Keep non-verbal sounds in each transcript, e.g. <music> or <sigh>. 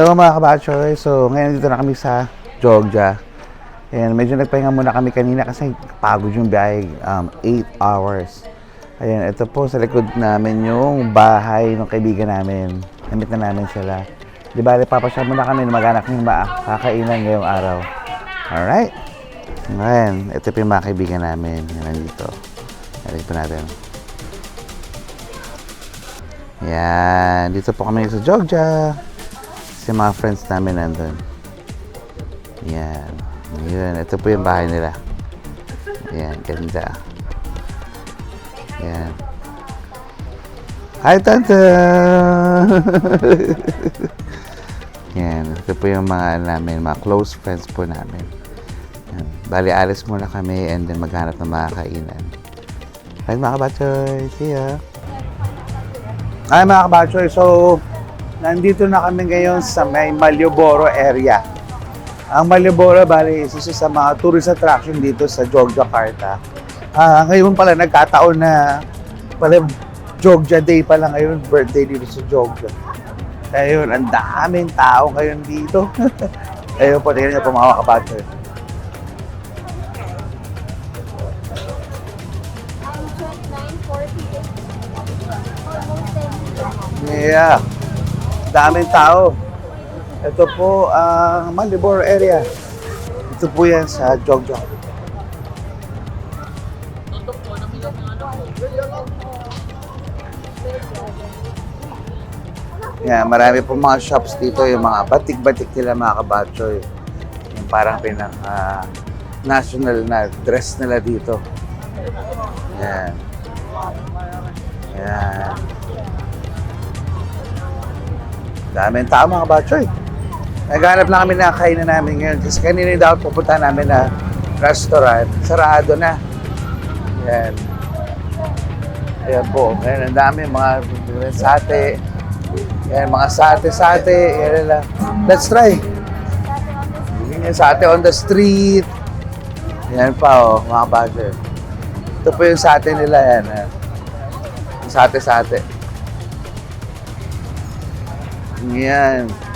Hello mga kabachoy. So, ngayon dito na kami sa Jogja. And medyo nagpahinga muna kami kanina kasi pagod yung biyahe. Um, 8 hours. Ayan, ito po sa likod namin yung bahay ng kaibigan namin. Namit na namin sila. Di ba, papasya muna kami na mag-anak ng makakainan ngayong araw. Alright. Ngayon, ito po yung mga kaibigan namin. Yan nandito. Narinig po natin. Yan. Dito po kami sa Jogja. Kasi mga friends namin nandun. Yan. Yun. Ito po yung bahay nila. Yan. Ganda. Yan. Hi, Tanta! <laughs> Yan. Ito po yung mga ano namin, mga close friends po namin. Yan. Bali, alis muna kami and then maghanap ng mga kainan. Hi, mga kabatchoy! See ya! Hi, mga kabatchoy! So, nandito na kami ngayon sa may Malioboro area. Ang Malioboro, bali, isa sa mga tourist attraction dito sa Jogjakarta. Ah, ngayon pala nagkataon na pala Jogja Day pala ngayon, birthday dito sa Jogja. Kaya yun, ang daming tao ngayon dito. <laughs> Ayun po, tingnan niyo po mga kabatchoy. I'm 29, 40. Almost 10 Yeah. Daming tao. Ito po ang Malibor area. Ito po yan sa Jogja. Yeah, marami po mga shops dito, yung mga batik-batik nila mga kabatchoy. Yung parang pinaka national na dress nila dito. Yan. Yan. Daming tao mga batchoy. Naghanap lang kami ng kainan namin ngayon kasi kanina daw pupunta namin na restaurant. Sarado na. Yan. Ayan po. Ayan, ang dami mga sate. Yan, mga sate-sate. Yan lang. Let's try. Yan, sate on the street. Yan pa oh, mga batchoy. Ito po yung sate nila yan. Sate-sate. Yan.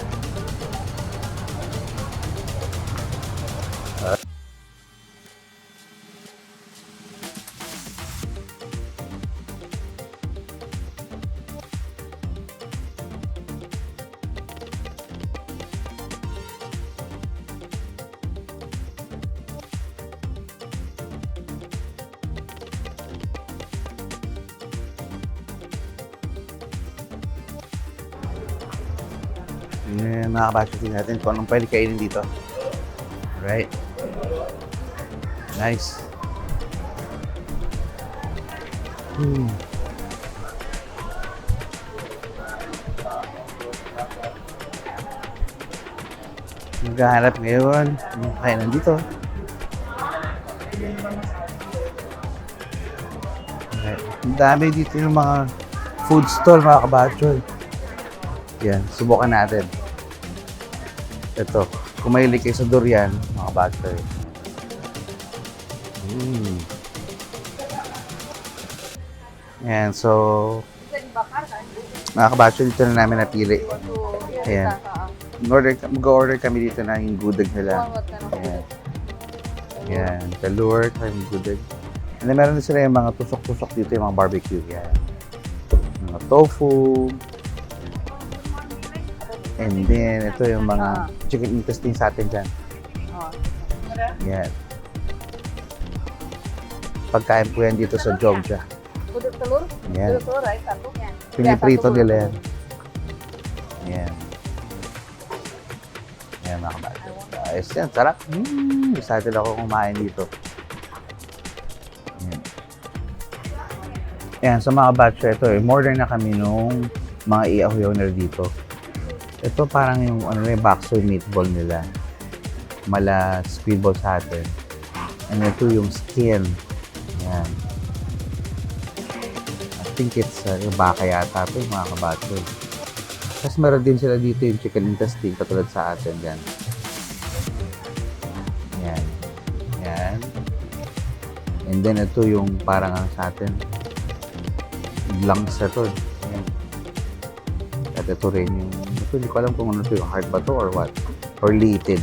Yan, mga kabasyo din natin kung anong pwede kainin dito. Right. Nice. Hmm. Maghahanap ngayon. Yung kainan dito. Right. Ang dami dito yung mga food stall, mga kabatchoy. Yan, subukan natin. Ito, kung mahilig kayo sa durian, mga batchoy. Mm. Yan, so, mga kabatchoy, dito na namin napili. Ayan. Order, mag-order kami dito na yung gudag nila. Ayan. Yan, talur, yung gudag. And then, meron din sila yung mga tusok-tusok dito, yung mga barbecue. Yan. Mga tofu. And then, ito yung mga chicken intestine sa atin dyan. Yan. Pagkain po yan dito sa Jogja. Budok telur? Yan. Budok telur, ay satu. Piniprito nila yan. Yan. Yan mga kabata. Ayos yan, sarap. Mm, excited ako kumain dito. Yan. Yan, sa mga batch ito eh, more na kami nung mga nila dito. Ito parang yung ano yung baksoy meatball nila. Mala squid ball sa atin. And ito yung skin. Yan. I think it's uh, yung baka yata ito, mga kabatsoy. Tapos meron din sila dito yung chicken intestine katulad sa atin. Yan. Yan. Yan. And then ito yung parang ang sa atin. Lungs na to. Yan. At ito rin yung, ito, hindi ko alam kung ano to yung hard ba to or what. Or lited.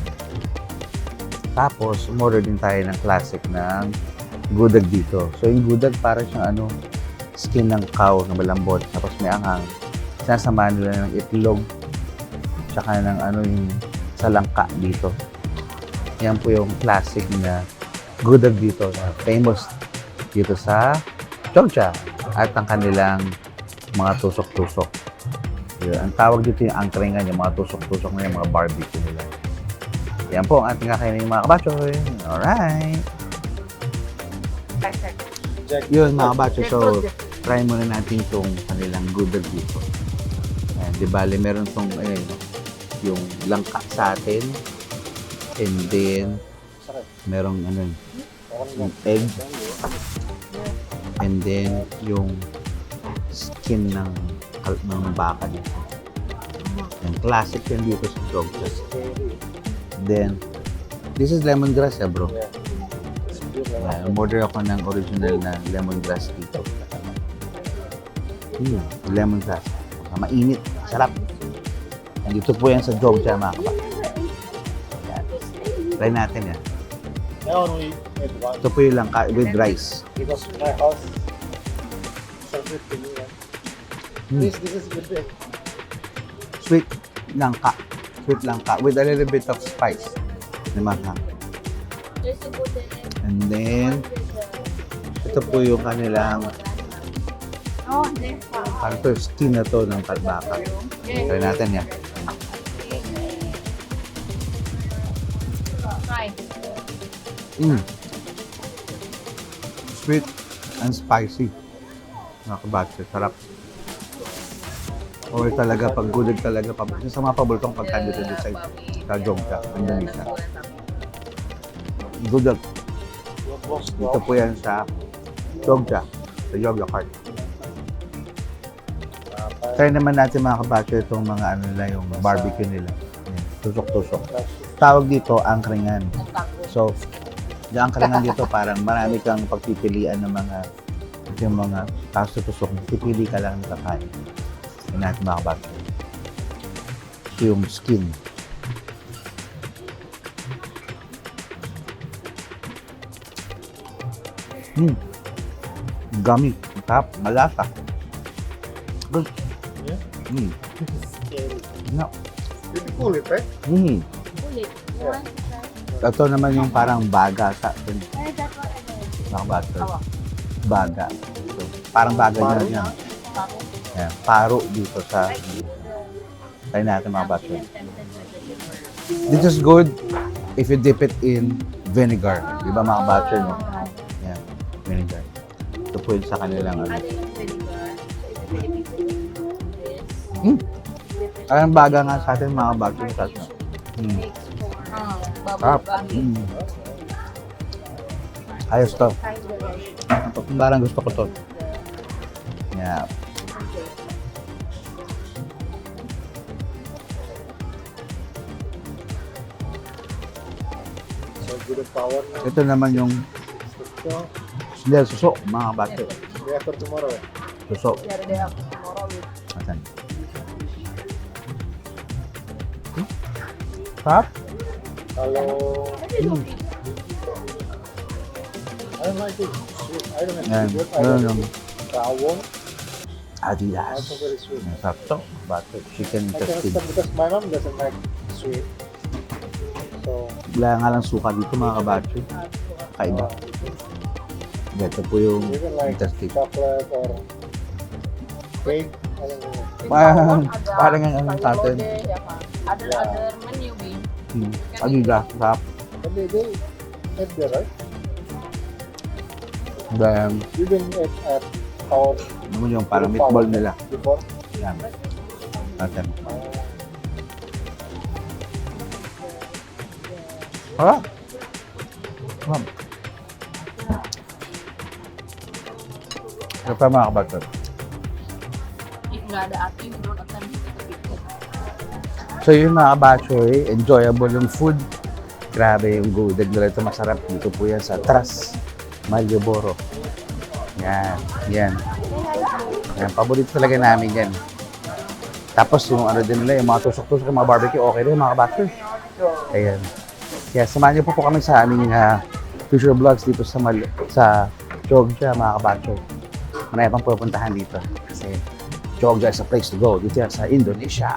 Tapos, umorder din tayo ng classic ng gudag dito. So, yung gudag para siyang ano, skin ng cow na malambot. Tapos may anghang. Sinasamahan nila ng itlog. Tsaka ng ano yung salangka dito. Yan po yung classic na gudag dito na famous dito sa Jogja at ang kanilang mga tusok-tusok. Yun. Ang tawag dito yung angkringan, yung mga tusok-tusok na yung mga barbecue nila. Yan po ang ating kakainin mga kabachoy. Alright. Yun mga kabachoy. So, try muna natin itong kanilang gudag dito. Ayan, di bale, meron itong ayun, yung langka sa atin. And then, merong ano, yung egg. And then, yung skin ng, kal- ng baka dito. Yung classic yan dito sa Jogja. Then, this is lemongrass eh, bro. Yeah, order ako ng original na lemongrass dito. Hmm, lemongrass. Mainit, sarap. And dito po yan sa Jogja, mga kapatid. Yan. Try natin yan. Ito po yung langka with rice. because my house This this is good. eh? Sweet langka. Sweet langka with a little bit of spice. Naman ha. And then, ito po yung kanilang to, skin na to ng kalbaka. Try natin yan. Mm. Sweet and spicy. Mga kabatse, sarap. Or talaga, pag gulig talaga, pag, sa mga pabultong pagkain dito sa, sa Jogja, Indonesia. Was Dito po yan sa Jogja, sa Yogyakarta. Try naman natin mga kabatse itong mga ano nila, yung barbecue nila. Tusok-tusok. Tawag dito, angkringan. So, yung angkringan dito parang marami kang pagpipilian ng mga yung mga kaso tusok. Pipili ka lang ng kakain. Yung natin mga kabatse. Ito yung skin. Hmm. Gummy. Tap. Malasa. Good. Yeah? Hmm. scary. No. Did you cool it, right? Hmm. Ulit. You want to try? Ito naman yung parang baga sa atin. Eh, that's what I did. Mga bato. Awa. Baga. So, parang baga niya yan. Yan. Paro dito sa... Try natin mga bato. This is good if you dip it in vinegar. Di ba mga bato no? Yan. Vinegar. Ito po yun sa kanilang ano. Hmm. Parang baga nga sa atin mga bato atin. Hmm. Sarap. Hmm. Ayos to. Parang gusto ko to. Yeah. Ito naman yung So, Hindi, suso, mga bato. day after tomorrow. eh? Suso. The other day after tomorrow with Asan? Sarap? Hello. Mm. I don't like it. Sweet. I don't like Yan. it. I Yan like yung it. Rawon. Adidas. Also very sweet. Ang sarap to. Bato. Chicken I cannot intestine. stop because my mom doesn't like sweet. Wala nga lang suka dito mga kabacho. Kaiba. Ito po yung or cake. Parang, parang ang ano sa atin. Other, other menu, eh. Hmm. Adidas. Sarap. But they, eat there, right? Then, Even at, at our naman yung parang meatball nila. before. Yan. Atin. Uh, we don't akan bisa kepikiran. So yun mga kabachoy, enjoyable yung food. Grabe yung gudag nila ito masarap. Dito po yan sa Tras, Malioboro. Yan, yan. Yan, paborito talaga namin yan. Tapos yung ano din nila, yung mga tusok-tusok, yung mga barbecue, okay rin mga kabatcher. Ayan. Kaya samahan niyo po po kami sa aming ah, future vlogs dito sa Mal sa Jogja mga kabatcher. Marami pang pupuntahan dito. Kasi Jogja is a place to go dito sa Indonesia.